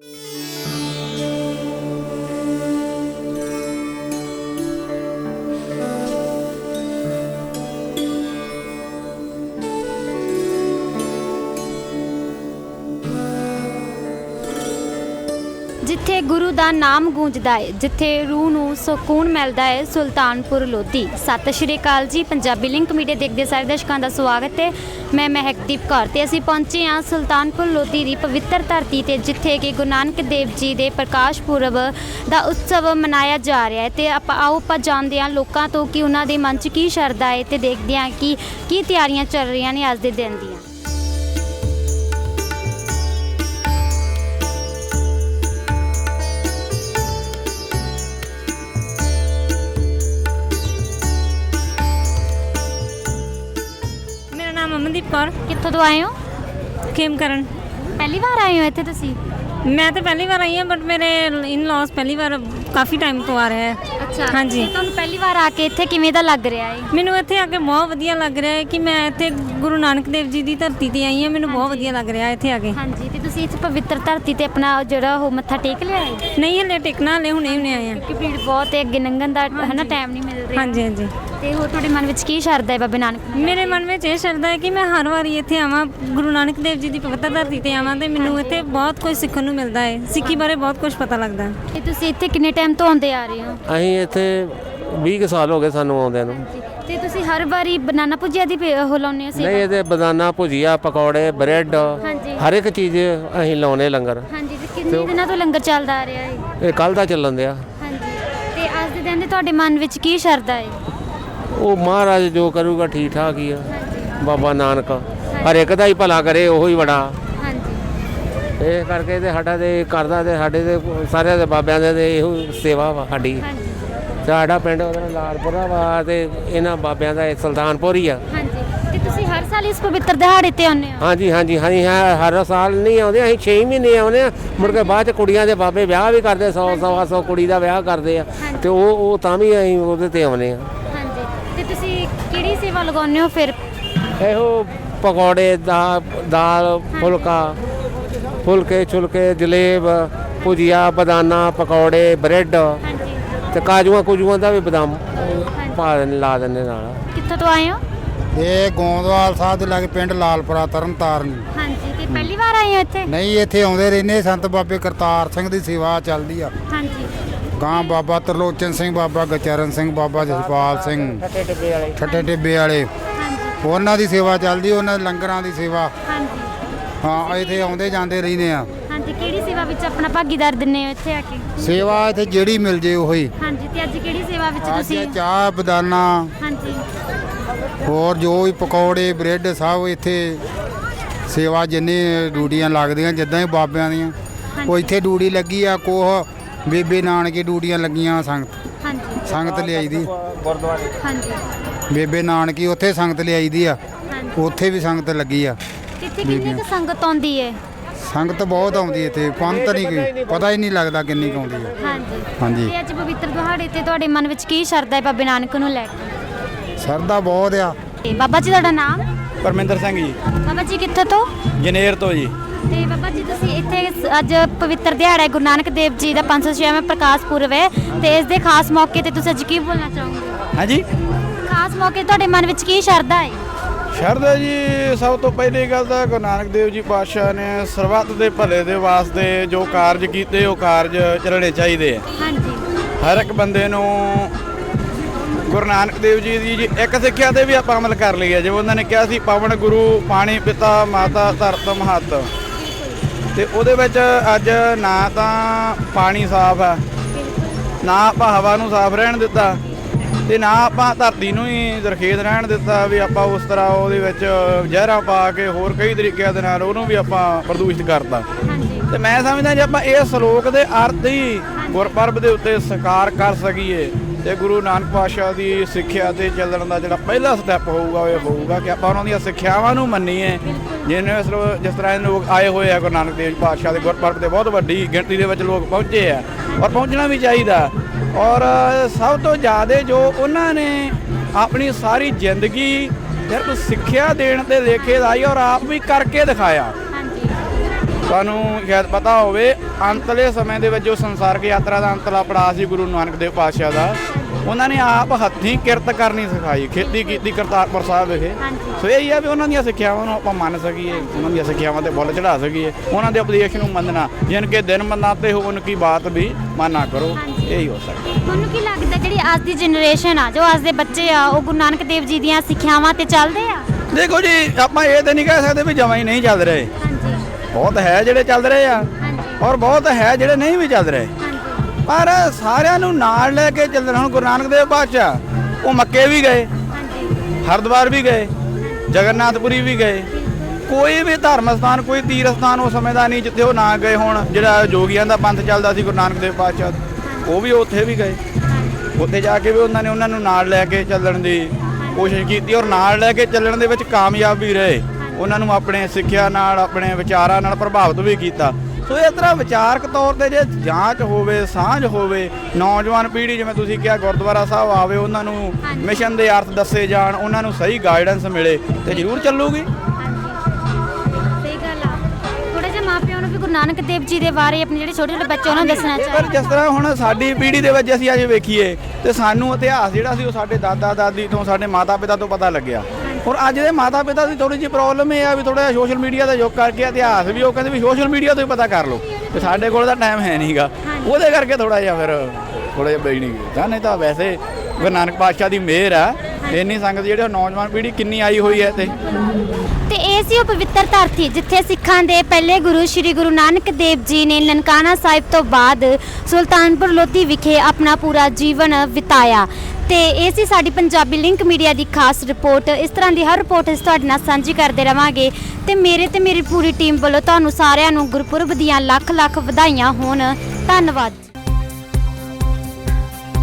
you ਜਿੱਥੇ ਗੁਰੂ ਦਾ ਨਾਮ ਗੂੰਜਦਾ ਹੈ, ਜਿੱਥੇ ਰੂਹ ਨੂੰ ਸਕੂਨ ਮਿਲਦਾ ਹੈ, ਸੁਲਤਾਨਪੁਰ ਲੋਧੀ। ਸਤਿ ਸ਼੍ਰੀ ਅਕਾਲ ਜੀ, ਪੰਜਾਬੀ ਲਿੰਕ ਮੀਡੀਆ ਦੇਖਦੇ ਸਾਰੇ ਦਰਸ਼ਕਾਂ ਦਾ ਸਵਾਗਤ ਹੈ। ਮੈਂ ਮਹਿਕਦੀਪ ਕੌਰ ਤੇ ਅਸੀਂ ਪਹੁੰਚੇ ਹਾਂ ਸੁਲਤਾਨਪੁਰ ਲੋਧੀ ਦੀ ਪਵਿੱਤਰ ਧਰਤੀ ਤੇ, ਜਿੱਥੇ ਕਿ ਗੁਰੂ ਨਾਨਕ ਦੇਵ ਜੀ ਦੇ ਪ੍ਰਕਾਸ਼ ਪੁਰਬ ਦਾ ਉਤਸਵ ਮਨਾਇਆ ਜਾ ਰਿਹਾ ਹੈ। ਤੇ ਆਪਾਂ ਆਓ, ਆਪਾਂ ਜਾਣਦੇ ਹਾਂ ਲੋਕਾਂ ਤੋਂ ਕਿ ਉਹਨਾਂ ਦੇ ਮਨ 'ਚ ਕੀ ਸ਼ਰਧਾ ਹੈ ਤੇ ਦੇਖਦੇ ਹਾਂ ਕਿ ਕੀ ਤਿਆਰੀਆਂ ਚੱਲ ਰਹੀਆਂ ਨੇ ਅੱਜ ਦੇ ਦਿਨ ਦੀਆਂ। ਅਮਨਦੀਪ ਕੌਰ ਕਿੱਥੋਂ ਤੋਂ ਆਏ ਹੋ? ਖੇਮ ਕਰਨ ਪਹਿਲੀ ਵਾਰ ਆਏ ਹੋ ਇੱਥੇ ਤੁਸੀਂ? ਮੈਂ ਤਾਂ ਪਹਿਲੀ ਵਾਰ ਆਈ ਹਾਂ ਬਟ ਮੇਰੇ ਇਨ ਲਾਸ ਪਹਿਲੀ ਵਾਰ ਕਾਫੀ ਟਾਈਮ ਤੋਂ ਆ ਰਿਹਾ ਹੈ ਅੱਛਾ ਹਾਂਜੀ। ਤੇ ਤੁਹਾਨੂੰ ਪਹਿਲੀ ਵਾਰ ਆ ਕੇ ਇੱਥੇ ਕਿਵੇਂ ਦਾ ਲੱਗ ਰਿਹਾ ਹੈ ਮੈਨੂੰ ਇੱਥੇ ਆ ਕੇ ਬਹੁਤ ਵਧੀਆ ਲੱਗ ਰਿਹਾ ਹੈ ਕਿ ਮੈਂ ਇੱਥੇ ਗੁਰੂ ਨਾਨਕ ਦੇਵ ਜੀ ਦੀ ਧਰਤੀ ਤੇ ਆਈ ਹਾਂ ਮੈਨੂੰ ਬਹੁਤ ਵਧੀਆ ਲੱਗ ਰਿਹਾ ਹੈ ਇੱਥੇ ਆ ਕੇ। ਹਾਂਜੀ ਤੇ ਤੁਸੀਂ ਇੱਥੇ ਪਵਿੱਤਰ ਧਰਤੀ ਤੇ ਆਪਣਾ ਜਿਹੜਾ ਉਹ ਮੱਥਾ ਟੇਕ ਲਿਆ ਹੈ ਨਹੀਂ ਹਲੇ ਟਿਕਣਾ ਹਲੇ ਹੁਣੇ ਹੁਣੇ ਆਏ ਹਾਂ ਕਿ ਭੀੜ ਬਹੁਤ ਹੈ ਅੱਗੇ ਲੰਘਣ ਦਾ ਹਨਾ ਟਾਈਮ ਨਹੀਂ ਮਿਲ ਰਿਹਾ। ਹਾਂਜੀ ਹਾਂਜੀ। ਤੇ ਹੋਰ ਤੁਹਾਡੇ ਮਨ ਵਿੱਚ ਕੀ ਸ਼ਰਧਾ ਹੈ ਬਾਬੇ ਨਾਨਕ? ਮੇਰੇ ਮਨ ਵਿੱਚ ਇਹ ਸ਼ਰਧਾ ਹੈ ਕਿ ਮੈਂ ਹਰ ਵਾਰੀ ਇੱਥੇ ਆਵਾਂ ਗੁਰੂ ਨਾਨਕ ਦੇਵ ਜੀ ਦੀ ਪਵਿੱਤਰ ਧਰਤੀ ਤੇ ਆਵਾਂ ਤੇ ਮੈਨੂੰ ਇੱਥੇ ਬਹੁਤ ਕੁਝ ਸਿੱਖਣ ਨੂੰ ਮਿਲਦਾ ਹੈ। ਸਿੱਖੀ ਬਾਰੇ ਬਹੁਤ ਕੁਝ ਪਤਾ ਲੱਗਦਾ ਹੈ। ਤੇ ਤੁਸੀਂ ਇੱਥੇ ਕਿੰਨੇ ਟਾਈਮ ਤੋਂ ਆਉਂਦੇ ਆ ਰਹੇ ਹੋ? ਅਸੀਂ ਇੱਥੇ 20 ਕੁ ਸਾਲ ਹੋ ਗਏ ਸਾਨੂੰ ਆਉਂਦਿਆਂ ਨੂੰ। ਤੇ ਤੁਸੀਂ ਹਰ ਵਾਰੀ ਬਨਾਨਾ ਭੁਜੀਆ ਦੀ ਪੇ- ਉਹ ਲਾਉਂਦੇ ਹੋ ਨਹੀਂ ਸੇਵਾ ਇਹਦੇ ਬਦਾਨਾ ਭੁਜੀਆ ਪਕੌੜੇ ਬ੍ਰੈਡ ਹਾਂਜੀ। ਹਰ ਇੱਕ ਚੀਜ਼ ਅਸੀਂ ਲਾਉਨੇ ਲੰਗਰ। ਹਾਂਜੀ ਤੇ ਕਿੰਨੇ ਦਿਨਾਂ ਤੋਂ ਲੰਗਰ ਚੱਲਦਾ ਆ ਰਿਹਾ ਹੈ ਇਹ ਕੱਲ ਦਾ ਚੱਲਣ ਦਿਆ। ਹਾਂਜੀ। ਤੇ ਅੱਜ ਦੇ ਦਿਨ ਦੇ ਤੁਹਾਡੇ ਮਨ ਵਿੱਚ ਕੀ ਸ਼ਰਧਾ ਹੈ? ਉਹ ਮਹਾਰਾਜ ਜੋ ਕਰੂਗਾ ਠੀਕ ਠਾਕ ਹੀ ਆ। ਬਾਬਾ ਨਾਨਕ ਹਰ ਇੱਕ ਦਾ ਹੀ ਭਲਾ ਕਰੇ ਉਹੋ ਹੀ ਬੜਾ ਹਾਂਜੀ। ਇਹ ਕਰਕੇ ਤੇ ਸਾਡਾ ਤੇ ਕਰਦਾ ਤੇ ਸਾਡੇ ਦੇ ਸਾਰਿਆਂ ਦੇ ਬਾਬਿਆਂ ਦੇ ਤੇ ਇਹੋ ਸੇਵਾ ਵਾ ਸਾਡੀ। ਸਾਡਾ ਪਿੰਡ ਉਹਦਾ ਲਾਲਪੁਰਾ ਵਾ ਤੇ ਇਹਨਾਂ ਬਾਬਿਆਂ ਦਾ ਇਹ ਸੁਲਤਾਨਪੁਰ ਹੀ ਆ। ਹਾਂਜੀ। ਤੇ ਤੁਸੀਂ ਹਰ ਸਾਲ ਇਸ ਪਵਿੱਤਰ ਦਿਹਾੜੇ ਤੇ ਆਉਂਦੇ ਹੋ? ਹਾਂਜੀ ਹਾਂਜੀ ਹਾਂਜੀ ਹਰ ਸਾਲ ਨਹੀਂ ਆਉਂਦੇ ਅਸੀਂ 6 ਮਹੀਨੇ ਆਉਂਦੇ ਆ ਮੁੜ ਕੇ ਬਾਅਦ ਚ ਕੁੜੀਆਂ ਦੇ ਬਾਬੇ ਵਿਆਹ ਵੀ ਕਰਦੇ 100 ਸਵਾ 100 ਕੁੜੀ ਦਾ ਵਿਆਹ ਕਰਦੇ ਆ। ਤੇ ਉਹ ਉਹ ਤਾਂ ਵੀ ਅਸੀਂ ਉਹਦੇ ਤੇ ਆਉਂਦੇ ਆ ਸੇਵਾ ਲਗਾਉਂਦੇ ਹੋ ਫਿਰ? ਇਹੋ ਪਕੌੜੇ ਦਾ ਦਾਲ ਫੁਲਕਾ ਫੁਲਕੇ ਛੁਲਕੇ ਜਲੇਬ ਭੁਜੀਆ ਬਦਾਨਾ ਪਕੌੜੇ ਬ੍ਰੈਡ ਹਾਂਜੀ। ਤੇ ਕਾਜੂਆਂ ਕੁਜੂਆਂ ਦਾ ਵੀ ਬਦਾਮ ਪਾ ਦਿੰਦੇ ਲਾ ਦਿੰਦੇ ਨਾਲ। ਕਿੱਥੋਂ ਤੋਂ ਆਏ ਹੋ? ਇਹ ਗੋਂਦਵਾਲ ਸਾਹਿਬ ਦੇ ਲਾਗੇ ਪਿੰਡ ਲਾਲਪੁਰਾ ਤਰਨਤਾਰਨ। ਹਾਂਜੀ ਤੇ ਪਹਿਲੀ ਵਾਰ ਆਏ ਹੋ ਇੱਥੇ? ਨਹੀਂ ਇੱਥੇ ਆਉਂਦੇ ਰਹਿੰਦੇ ਸੰਤ ਬਾਬੇ ਕਰਤਾਰ ਸਿੰਘ ਦੀ ਸੇਵਾ ਚੱਲਦੀ ਆ। ਹਾਂਜੀ। ਗਾਂ ਬਾਬਾ ਤਰਲੋਚਨ ਸਿੰਘ ਬਾਬਾ ਗਚਰਨ ਸਿੰਘ ਬਾਬਾ ਜਸਪਾਲ ਸਿੰਘ। ਠੱਟੇ ਟਿੱਬੇ ਵਾਲੇ। ਠੱਟੇ ਟਿੱਬੇ ਵਾਲੇ। ਹਾਂਜੀ। ਉਹਨਾਂ ਦੀ ਸੇਵਾ ਚੱਲਦੀ ਉਹਨਾਂ ਦੇ ਲੰਗਰਾਂ ਦੀ ਸੇਵਾ। ਹਾਂਜੀ। ਹਾਂ ਇੱਥੇ ਆਉਂਦੇ ਜਾਂਦੇ ਰਹਿੰਦੇ ਆ। ਹਾਂਜੀ ਕਿਹੜੀ ਸੇਵਾ ਵਿੱਚ ਆਪਣਾ ਭਾਗੀਦਾਰ ਦਿੰਨੇ ਹੋ ਇੱਥੇ ਆ ਕੇ? ਸੇਵਾ ਇੱਥੇ ਜਿਹੜੀ ਮਿਲ ਜੇ ਉਹੀ। ਹਾਂਜੀ ਤੇ ਅੱਜ ਕਿਹੜੀ ਸੇਵਾ ਵਿੱਚ ਅੱਜ ਤੁਸੀਂ? ਚਾਹ ਬਦਾਨਾ। ਹਾਂਜੀ। ਹੋਰ ਜੋ ਵੀ ਪਕੌੜੇ ਬ੍ਰੈਡ ਸਭ ਇੱਥੇ ਸੇਵਾ ਜਿੰਨੀ ਡਿਊਟੀਆਂ ਲੱਗਦੀਆਂ ਜਿੱਦਾਂ ਹੀ ਬਾਬਿਆਂ ਦੀਆਂ। ਉਹ ਇੱਥੇ ਡਿਊਟੀ ਲੱਗੀ ਆ ਕੋਹ ਬੇਬੇ ਨਾਨਕੇ ਡਿਊਟੀਆਂ ਲੱਗੀਆਂ ਸੰਗਤ। ਹਾਂਜੀ। ਸੰਗਤ ਲਿਆਈ ਦੀ ਹਾਂਜੀ। ਬੇਬੇ ਨਾਨਕੀ ਉੱਥੇ ਸੰਗਤ ਲਿਆਈ ਦੀ ਆ। ਹਾਂਜੀ। ਉੱਥੇ ਵੀ ਸੰਗਤ ਲੱਗੀ ਆ। ਇੱਥੇ ਕਿੰਨੀ ਕੁ ਸੰਗਤ ਆਉਂਦੀ ਹੈ ਸੰਗਤ ਬਹੁਤ ਆਉਂਦੀ ਇੱਥੇ। ਪੰਤ ਨਹੀਂ ਕੋਈ ਪਤਾ ਹੀ ਨਹੀਂ ਲੱਗਦਾ ਕਿੰਨੀ ਕੁ ਆਉਂਦੀ ਆ। ਹਾਂਜੀ। ਹਾਂਜੀ। ਤੇ ਅੱਜ ਪਵਿੱਤਰ ਦਿਹਾੜੇ ਤੇ ਤੁਹਾਡੇ ਮਨ ਵਿੱਚ ਕੀ ਸ਼ਰਧਾ ਹੈ ਬਾਬੇ ਨਾਨਕ ਨੂੰ ਲੈ ਕੇ? ਸਰਦਾ ਬਹੁਤ ਆ। ਤੇ ਬਾਬਾ ਜੀ ਤੁਹਾਡਾ ਨਾਮ? ਪਰਮਿੰਦਰ ਸਿੰਘ ਜੀ। ਬਾਬਾ ਜੀ ਕਿੱਥੇ ਤੋਂ? ਜਨੇਰ ਤੋਂ ਜੀ। ਤੇ ਬਾਬਾ ਜੀ ਤੁਸੀਂ ਇੱਥੇ ਅੱਜ ਪਵਿੱਤਰ ਦਿਹਾੜਾ ਹੈ ਗੁਰੂ ਨਾਨਕ ਦੇਵ ਜੀ ਦਾ 506ਵਾਂ ਪ੍ਰਕਾਸ਼ ਪੁਰਬ ਹੈ ਤੇ ਇਸ ਦੇ ਖਾਸ ਮੌਕੇ ਤੇ ਤੁਸੀਂ ਅੱਜ ਕੀ ਬੋਲਣਾ ਚਾਹੋਗੇ? ਹਾਂਜੀ। ਖਾਸ ਮੌਕੇ ਤੁਹਾਡੇ ਮਨ ਵਿੱਚ ਕੀ ਸ਼ਰਧਾ ਹੈ? ਸ਼ਰਦਾ ਜੀ ਸਭ ਤੋਂ ਪਹਿਲੀ ਗੱਲ ਤਾਂ ਗੁਰੂ ਨਾਨਕ ਦੇਵ ਜੀ ਪਾਤਸ਼ਾਹ ਨੇ ਸਰਬੱਤ ਦੇ ਭਲੇ ਦੇ ਵਾਸਤੇ ਜੋ ਕਾਰਜ ਕੀਤੇ ਉਹ ਕਾਰਜ ਚੱਲਣੇ ਚਾਹੀਦੇ ਆ। ਹਾਂਜੀ। ਹਰ ਇੱਕ ਬੰਦੇ ਨੂੰ ਗੁਰੂ ਨਾਨਕ ਦੇਵ ਜੀ ਦੀ ਜੀ ਇੱਕ ਸਿੱਖਿਆ ਤੇ ਵੀ ਆਪਾਂ ਅਮਲ ਕਰ ਲਈਏ। ਜਿਵੇਂ ਉਹਨਾਂ ਨੇ ਕਿਹਾ ਸੀ ਪਵਨ ਗੁਰੂ ਪਾਣੀ ਪਿਤਾ ਮਾਤਾ ਧਰਤ ਮਹੱਤ। ਤੇ ਉਹਦੇ ਵਿੱਚ ਅੱਜ ਨਾ ਤਾਂ ਪਾਣੀ ਸਾਫ਼ ਹੈ ਨਾ ਆਪਾਂ ਹਵਾ ਨੂੰ ਸਾਫ਼ ਰਹਿਣ ਦਿੱਤਾ। ਤੇ ਨਾ ਆਪਾਂ ਧਰਤੀ ਨੂੰ ਹੀ ਜ਼ਰਖੇਜ਼ ਰਹਿਣ ਦਿੱਤਾ ਵੀ ਆਪਾਂ ਉਸ ਤਰ੍ਹਾਂ ਉਹਦੇ ਵਿੱਚ ਜ਼ਹਿਰਾਂ ਪਾ ਕੇ ਹੋਰ ਕਈ ਤਰੀਕਿਆਂ ਦੇ ਨਾਲ ਉਹਨੂੰ ਵੀ ਆਪਾਂ ਪ੍ਰਦੂਸ਼ਿਤ ਕਰਤਾ। ਹਾਂਜੀ ਤੇ ਮੈਂ ਸਮਝਦਾ ਜੇ ਆਪਾਂ ਇਹ ਸ਼ਲੋਕ ਦੇ ਅਰਥ ਹੀ ਗੁਰਪਰਬ ਦੇ ਉੱਤੇ ਸਾਕਾਰ ਕਰ ਸਕੀਏ ਤੇ ਗੁਰੂ ਨਾਨਕ ਪਾਤਸ਼ਾਹ ਦੀ ਸਿੱਖਿਆ ਤੇ ਚੱਲਣ ਦਾ ਜਿਹੜਾ ਪਹਿਲਾ ਸਟੈਪ ਹੋਊਗਾ ਉਹ ਇਹ ਹੋਊਗਾ ਕਿ ਆਪਾਂ ਉਹਨਾਂ ਦੀਆਂ ਸਿੱਖਿਆਵਾਂ ਨੂੰ ਮੰਨੀਏ। ਜਿਵੇਂ ਇਸ ਲੋ- ਜਿਸ ਤਰ੍ਹਾਂ ਲੋਕ ਆਏ ਹੋਏ ਆ ਗੁਰੂ ਨਾਨਕ ਦੇਵ ਪਾਤਸ਼ਾਹ ਦੇ ਗੁਰਪਰਬ ਤੇ ਬਹੁਤ ਵੱਡੀ ਗਿਣਤੀ ਦੇ ਵਿੱਚ ਲੋਕ ਪਹੁੰਚੇ ਆ ਔਰ ਪਹੁੰਚਣਾ ਵੀ ਚਾਹੀਦਾ। ਔਰ ਸਭ ਤੋਂ ਜ਼ਿਆਦਾ ਜੋ ਉਹਨਾਂ ਨੇ ਆਪਣੀ ਸਾਰੀ ਜ਼ਿੰਦਗੀ ਸਿਰਫ ਸਿੱਖਿਆ ਦੇਣ ਤੇ ਲੇਖੇ ਲਾਈ ਔਰ ਆਪ ਵੀ ਕਰਕੇ ਦਿਖਾਇਆ। ਤੁਹਾਨੂੰ ਸ਼ਾਇਦ ਪਤਾ ਹੋਵੇ ਅੰਤਲੇ ਸਮੇਂ ਦੇ ਵਿੱਚ ਜੋ ਸੰਸਾਰਕ ਯਾਤਰਾ ਦਾ ਅੰਤਲਾ ਪੜਾਅ ਸੀ ਗੁਰੂ ਨਾਨਕ ਦੇਵ ਪਾਤਸ਼ਾਹ ਦਾ ਉਹਨਾਂ ਨੇ ਆਪ ਹੱਥੀਂ ਕਿਰਤ ਕਰਨੀ ਸਿਖਾਈ ਖੇਤੀ ਕੀਤੀ ਕਰਤਾਰਪੁਰ ਸਾਹਿਬ ਵਿਖੇ। ਸੋ ਇਹ ਹੀ ਆ ਵੀ ਉਹਨਾਂ ਦੀਆਂ ਸਿੱਖਿਆਵਾਂ ਨੂੰ ਆਪਾਂ ਮੰਨ ਸਕੀਏ ਉਹਨਾਂ ਦੀਆਂ ਸਿੱਖਿਆਵਾਂ ਤੇ ਬੁੱਲ ਚੜਾ ਸਕੀਏ ਉਹਨਾਂ ਦੇ ਉਪਦੇਸ਼ ਨੂੰ ਮੰਨਣਾ ਜਿਨ ਕੇ ਦਿਨ ਮੰਨਾਤੇ ਹੋ ਉਨਕੀ ਬਾਤ ਵੀ ਮਾਨਾ ਕਰੋ ਇਹ ਹੀ ਹੋ ਸਕਦਾ। ਤੁਹਾਨੂੰ ਕੀ ਲੱਗਦਾ ਜਿਹੜੀ ਅੱਜ ਦੀ ਜਨਰੇਸ਼ਨ ਆ ਜੋ ਅੱਜ ਦੇ ਬੱਚੇ ਆ ਉਹ ਗੁਰੂ ਨਾਨਕ ਦੇਵ ਜੀ ਦੀਆਂ ਸਿੱਖਿਆਵਾਂ ਤੇ ਚੱਲਦੇ ਆ? ਦੇਖੋ ਜੀ ਆਪਾਂ ਇਹ ਤਾਂ ਨਹੀਂ ਕਹਿ ਸਕਦੇ ਵੀ ਜਮਾਂ ਹੀ ਨਹੀਂ ਚੱਲ ਰਹੇ। ਹਾਂਜੀ। ਬਹੁਤ ਹੈ ਜਿਹੜੇ ਚੱਲ ਰਹੇ ਆ ਔਰ ਬਹੁਤ ਹੈ ਜਿਹੜੇ ਨਹੀਂ ਵੀ ਚੱਲ ਰਹੇ। ਪਰ ਸਾਰਿਆਂ ਨੂੰ ਨਾਲ ਲੈ ਕੇ ਚੱਲਣਾ ਹੁਣ ਗੁਰੂ ਨਾਨਕ ਦੇਵ ਪਾਤਸ਼ਾਹ ਉਹ ਮੱਕੇ ਵੀ ਗਏ ਹਰਿਦੁਆਰ ਵੀ ਗਏ ਜਗਨਨਾਥਪੁਰੀ ਵੀ ਗਏ। ਕੋਈ ਵੀ ਧਰਮ ਸਥਾਨ ਕੋਈ ਤੀਰਥ ਸਥਾਨ ਉਹ ਸਮੇਂ ਦਾ ਨਹੀਂ ਜਿੱਥੇ ਉਹ ਨਾ ਗਏ ਹੋਣ। ਜਿਹੜਾ ਜੋਗੀਆਂ ਦਾ ਪੰਥ ਚੱਲਦਾ ਸੀ ਗੁਰੂ ਨਾਨਕ ਦੇਵ ਦਾ, ਉਹ ਵੀ ਉੱਥੇ ਵੀ ਗਏ। ਉੱਥੇ ਜਾ ਕੇ ਵੀ ਉਹਨਾਂ ਨੇ ਉਹਨਾਂ ਨੂੰ ਨਾਲ ਲੈ ਕੇ ਚੱਲਣ ਦੀ ਕੋਸ਼ਿਸ਼ ਕੀਤੀ ਔਰ ਨਾਲ ਲੈ ਕੇ ਚੱਲਣ ਦੇ ਵਿੱਚ ਕਾਮਯਾਬ ਵੀ ਰਹੇ। ਉਹਨਾਂ ਨੂੰ ਆਪਣੇ ਸਿੱਖਿਆ ਨਾਲ ਆਪਣੇ ਵਿਚਾਰਾਂ ਨਾਲ ਪ੍ਰਭਾਵਿਤ ਵੀ ਕੀਤਾ। ਸੋ ਇਸ ਤਰ੍ਹਾਂ ਵਿਚਾਰਕ ਤੌਰ ਤੇ ਜੇ ਜਾਂਚ ਹੋਵੇ ਸਾਂਝ ਹੋਵੇ ਨੌਜਵਾਨ ਪੀੜ੍ਹੀ ਜਿਵੇਂ ਤੁਸੀਂ ਕਿਹਾ ਗੁਰਦੁਆਰਾ ਸਾਹਿਬ ਆਵੇ ਉਹਨਾਂ ਨੂੰ ਮਿਸ਼ਨ ਦੇ ਅਰਥ ਦੱਸੇ ਜਾਣ ਉਹਨਾਂ ਨੂੰ ਸਹੀ ਗਾਈਡੈਂਸ ਮਿਲੇ ਤੇ ਜ਼ਰੂਰ ਚੱਲੂਗੀ। ਸਹੀ ਗੱਲ ਆ। ਥੋੜਾ ਜਿਹਾ ਮਾਪਿਆਂ ਨੂੰ ਵੀ ਗੁਰੂ ਨਾਨਕ ਦੇਵ ਜੀ ਦੇ ਬਾਰੇ ਆਪਣੇ ਜਿਹੜੇ ਛੋਟੇ ਛੋਟੇ ਬੱਚੇ ਉਹਨਾਂ ਨੂੰ ਦੱਸਣਾ ਪਰ ਚਾਹੀਦਾ ਜਿਸ ਤਰ੍ਹਾਂ ਹੁਣ ਸਾਡੀ ਪੀੜ੍ਹੀ ਦੇ ਵਿੱਚ ਅਸੀਂ ਅੱਜ ਵੇਖੀਏ ਤੇ ਸਾਨੂੰ ਇਤਿਹਾਸ ਜਿਹੜਾ ਸੀ ਉਹ ਸਾਡੇ ਦਾਦਾ ਦਾਦੀ ਤੋਂ ਸਾਡੇ ਮਾਤਾ ਪਿਤਾ ਤੋਂ ਪਤਾ ਲੱਗਿਆ। ਔਰ ਅੱਜ ਦੇ ਮਾਤਾ ਪਿਤਾ ਦੀ ਥੋੜੀ ਜਿਹੀ ਪ੍ਰੋਬਲਮ ਇਹ ਆ ਵੀ ਥੋੜਾ ਜਿਹਾ ਸੋਸ਼ਲ ਮੀਡੀਆ ਦਾ ਯੁੱਗ ਕਰਕੇ ਇਤਿਹਾਸ ਵੀ ਉਹ ਕਹਿੰਦੇ ਵੀ ਸੋਸ਼ਲ ਮੀਡੀਆ ਤੋਂ ਹੀ ਪਤਾ ਕਰ ਲਓ ਤੇ ਸਾਡੇ ਕੋਲ ਤਾਂ ਟਾਈਮ ਹੈ ਨਹੀਂਗਾ ਉਹਦੇ ਕਰਕੇ ਥੋੜਾ ਜਿਹਾ ਫਿਰ ਥੋੜਾ ਜਿਹਾ ਬਈ ਨਹੀਂ ਕੀਤਾ। ਨਹੀਂ ਤਾਂ ਵੈਸੇ ਗੁਰੂ ਨਾਨਕ ਪਾਤਸ਼ਾਹ ਦੀ ਮਿਹਰ ਆ। ਇੰਨੀ ਸੰਗਤ ਜਿਹੜੀ ਨੌਜਵਾਨ ਪੀੜ੍ਹੀ ਕਿੰਨੀ ਆਈ ਹੋਈ ਹੈ ਤੇ ਤੇ ਇਹ ਸੀ ਉਹ ਪਵਿੱਤਰ ਧਰਤੀ ਜਿੱਥੇ ਸਿੱਖਾਂ ਦੇ ਪਹਿਲੇ ਗੁਰੂ ਸ੍ਰੀ ਗੁਰੂ ਨਾਨਕ ਦੇਵ ਜੀ ਨੇ ਨਨਕਾਣਾ ਸਾਹਿਬ ਤੋਂ ਬਾਅਦ ਸੁਲਤਾਨਪੁਰ ਲੋਧੀ ਵਿਖੇ ਆਪਣਾ ਪੂਰਾ ਜੀਵਨ ਬਿਤਾਇਆ। ਤੇ ਇਹ ਸੀ ਸਾਡੀ ਪੰਜਾਬੀ ਲਿੰਕ ਮੀਡੀਆ ਦੀ ਖਾਸ ਰਿਪੋਰਟ। ਇਸ ਤਰ੍ਹਾਂ ਦੀ ਹਰ ਰਿਪੋਰਟ ਅਸੀਂ ਤੁਹਾਡੇ ਨਾਲ ਸਾਂਝੀ ਕਰਦੇ ਰਵਾਂਗੇ ਤੇ ਮੇਰੇ ਤੇ ਮੇਰੀ ਪੂਰੀ ਟੀਮ ਵੱਲੋਂ ਤੁਹਾਨੂੰ ਸਾਰਿਆਂ ਨੂੰ ਗੁਰਪੁਰਬ ਦੀਆਂ ਲੱਖ ਲੱਖ ਵਧਾਈਆਂ ਹੋਣ। ਧੰਨਵਾਦ।